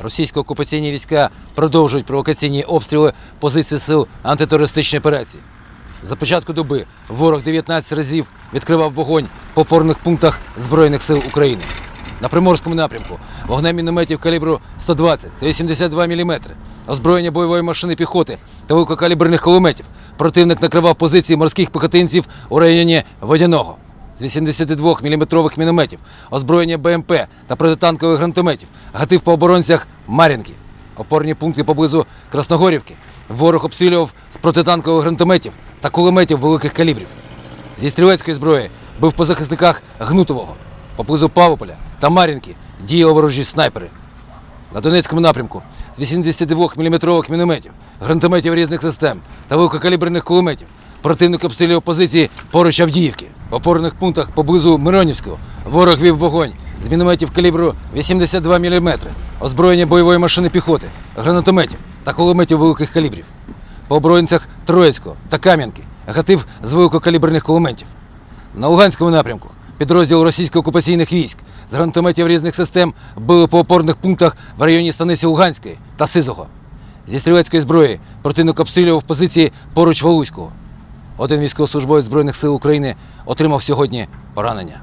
Російсько окупаційні війська продовжують провокаційні обстріли позицій сил антитерористичної операції. За початку доби ворог 19 разів відкривав вогонь по опорних пунктах Збройних сил України. На Приморському напрямку вогнем мінометів калібру 120 та 82 мм, озброєння бойової машини піхоти та великокаліберних кулеметів. Противник накривав позиції морських піхотинців у районі Водяного з 82 мм мінометів, озброєння БМП та протитанкових гранатометів, гатив по оборонцях Мар'їнки. Опорні пункти поблизу Красногорівки ворог обстрілював з протитанкових гранатометів та кулеметів великих калібрів. Зі стрілецької зброї бив по захисниках Гнутового. Поблизу Павополя та Мар'їнки діяли ворожі снайпери. На Донецькому напрямку з 82 мм мінометів, гранатометів різних систем та великокаліберних кулеметів противник обстрілював позиції поруч Авдіївки. В опорних пунктах поблизу Миронівського ворог вів вогонь з мінометів калібру 82 мм, озброєння бойової машини піхоти, гранатометів та кулеметів великих калібрів. По оборонцях Троїцького та Кам'янки гатив з великокаліберних кулеметів. На Луганському напрямку підрозділ російсько-окупаційних військ з гранатометів різних систем били по опорних пунктах в районі станиці Луганської та Сизого. Зі стрілецької зброї противник обстрілював позиції поруч Валуського. Один військовослужбовець Збройних сил України отримав сьогодні поранення.